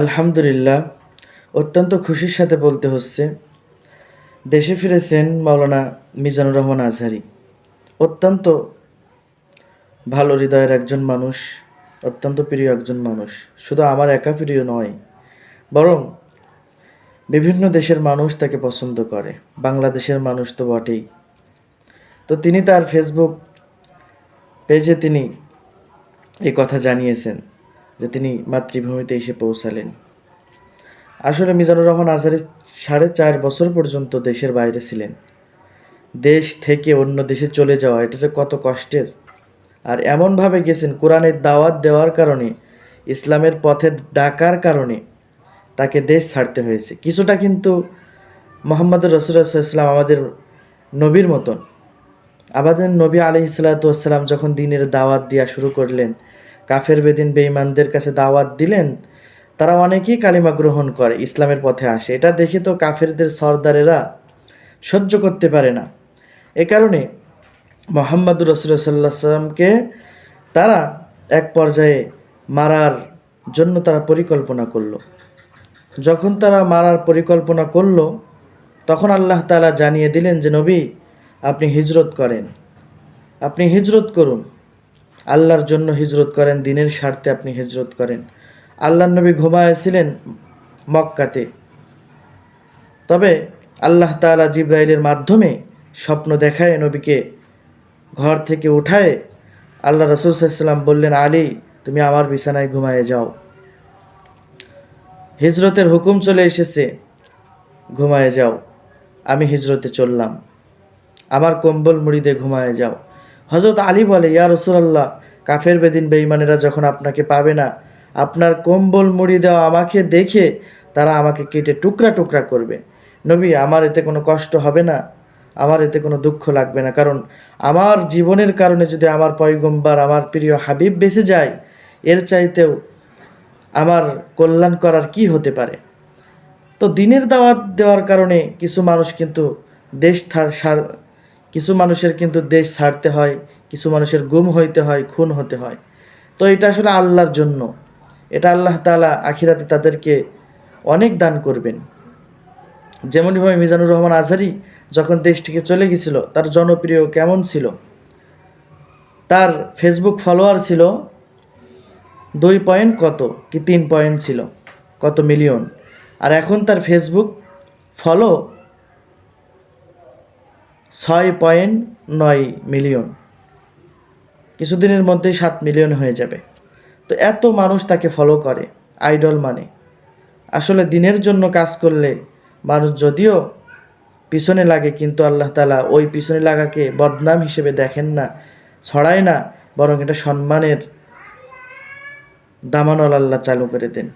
আলহামদুলিল্লাহ, অত্যন্ত খুশির সাথে বলতে হচ্ছে, দেশে ফিরেছেন মাওলানা মিজানুর রহমান আজহারি। অত্যন্ত ভালো হৃদয়ের একজন মানুষ, অত্যন্ত প্রিয় একজন মানুষ। শুধু আমার একা প্রিয় নয়, বরং বিভিন্ন দেশের মানুষ তাকে পছন্দ করে। বাংলাদেশের মানুষ তো বটেই। তো তিনি তার ফেসবুক পেজে তিনি এই কথা জানিয়েছেন। যে তিনি মাতৃভূমিতে এসে পৌঁছালেন। আসলে মিজানুর রহমান আজহারি সাড়ে চার বছর পর্যন্ত দেশের বাইরে ছিলেন। দেশ থেকে অন্য দেশে চলে যাওয়া, এটা যে কত কষ্টের। আর এমনভাবে গেছেন, কোরআনের দাওয়াত দেওয়ার কারণে, ইসলামের পথে ডাকার কারণে তাকে দেশ ছাড়তে হয়েছে। কিছুটা কিন্তু মোহাম্মদ রসুল্লাহাম আমাদের নবীর মতন। আমাদের নবী আলি ইসালাতাম যখন দিনের দাওয়াত দেওয়া শুরু করলেন কাফের বেদিন বেঈমানদের কাছে দাওয়াত দিলেন, তারা অনেকেই কালিমা গ্রহণ করে, ইসলামের পথে আসে। এটা দেখে তো কাফেরদের সর্দারেরা সহ্য করতে পারে না। এ কারণে মোহাম্মদুর রসুল্লাহ সাল্লাহ সাল্লামকে তারা এক পর্যায়ে মারার জন্য তারা পরিকল্পনা করল। যখন তারা মারার পরিকল্পনা করল, তখন আল্লাহ তালা জানিয়ে দিলেন যে, নবী, আপনি হিজরত করেন। আপনি হিজরত করুন। আল্লাহর জন্য হিজরত করেন, দিনের স্বার্থে আপনি হিজরত করেন। আল্লাহ নবী ঘুমায়েছিলেন মক্কাতে। তবে আল্লাহ তাআলা জিব্রাইলের মাধ্যমে স্বপ্ন দেখায় নবীকে ঘর থেকে উঠায়। আল্লাহ রসুল সাল্লাম বললেন, আলী, তুমি আমার বিছানায় ঘুমায়ে যাও। হিজরতের হুকুম চলে এসেছে ঘুমায়ে যাও, আমি হিজরতে চললাম। আমার কম্বল মুড়িদে ঘুমায়ে যাও। হজরত আলী বলে, ইয়া রসুলাল্লাহ, কাফের বেদিন বেঈমানেরা যখন আপনাকে পাবে না, আপনার কম্বল মুড়ি দেওয়া আমাকে দেখে তারা আমাকে কেটে টুকরা টুকরা করবে। নবী, আমার এতে কোনো কষ্ট হবে না, আমার এতে কোনো দুঃখ লাগবে না। কারণ আমার জীবনের কারণে যদি আমার পয়গম্বার, আমার প্রিয় হাবিব বেঁচে যায়, এর চাইতেও আমার কল্যাণ করার কি হতে পারে? তো দিনের দাওয়াত দেওয়ার কারণে কিছু মানুষ কিন্তু দেশ কিছু মানুষের কিন্তু দেশ ছাড়তে হয়, কিছু মানুষের গুম হইতে হয়, খুন হতে হয়। তো এটা আসলে আল্লাহর জন্য। এটা আল্লাহ তাআলা আখিরাতে তাদেরকে অনেক দান করবেন। যেমনভাবে মিজানুর রহমান আজহারি যখন দেশ থেকে চলে গেছিল, তার জনপ্রিয় কেমন ছিল? তার ফেসবুক ফলোয়ার ছিল দুই পয়েন্ট কত কি তিন পয়েন্ট ছিল, কত মিলিয়ন আর এখন তার ফেসবুক ফলো ছয় পয়েন্ট নয় মিলিয়ন। কিছুদিনের মধ্যেই সাত মিলিয়ন হয়ে যাবে। তো এত মানুষ তাকে ফলো করে আইডল মানে। আসলে দিনের জন্য কাজ করলে মানুষ যদিও পিছনে লাগে, কিন্তু আল্লাহ তালা ওই পিছনে লাগাকে বদনাম হিসেবে দেখেন না, ছড়ায় না, বরং এটা সম্মানের দামানল আল্লাহ চালু করে দেন।